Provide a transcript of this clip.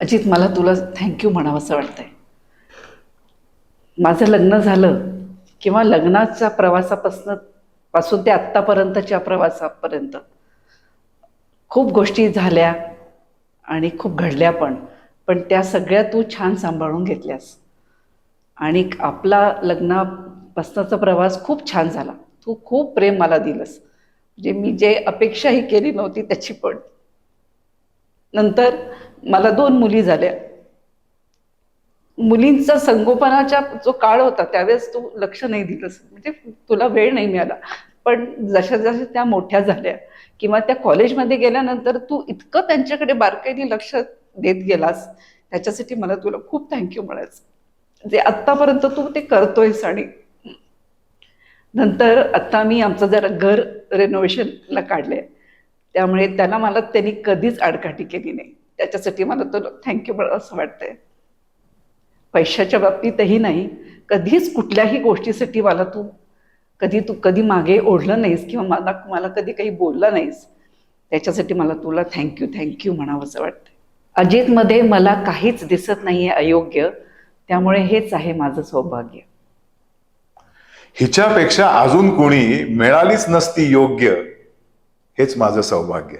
अजित मला तुला थँक्यू म्हणावं असं वाटतंय. माझं लग्न झालं किंवा लग्नाच्या प्रवासापासून पासून ते आत्तापर्यंतच्या प्रवासापर्यंत खूप गोष्टी झाल्या आणि खूप घडल्या पण. पण त्या सगळ्या तू छान सांभाळून घेतल्यास. आणि आपला लग्नापासनाचा प्रवास खूप छान झाला. तू खूप प्रेम मला दिलंस. म्हणजे मी जे अपेक्षाही केली नव्हती त्याची पण. नंतर मला दोन मुली झाल्या. मुलींचा संगोपनाचा जो काळ होता त्यावेळेस तू लक्ष नाही दिलंस म्हणजे तुला वेळ नाही मिळाला. पण जशा जशा त्या मोठ्या झाल्या किंवा त्या कॉलेजमध्ये गेल्यानंतर तू इतकं त्यांच्याकडे बारकाईने लक्ष देत गेलास. त्याच्यासाठी मला तुला खूप थँक्यू म्हणायचं. जे आत्तापर्यंत तू ते करतोयस आणि नंतर आत्ता मी आमचं जरा घर रेनोव्हेशनला काढलंय. त्यामुळे त्याला मला त्यांनी कधीच आडकाठी केली नाही. त्याच्यासाठी मला तो थँक्यू मला असं वाटतंय. पैशाच्या बाबतीतही नाही कधीच कुठल्याही गोष्टीसाठी मला तू कधी तू कधी मागे ओढलं नाहीस किंवा मला मला कधी काही बोलला नाहीस त्याच्यासाठी मला तुला थँक्यू थँक्यू म्हणावं असं वाटतं अजितमध्ये मला काहीच दिसत नाहीये अयोग्य त्यामुळे हेच आहे माझं सौभाग्य. हिच्यापेक्षा अजून कोणी मिळालीच नसती योग्य हेच माझं सौभाग्य.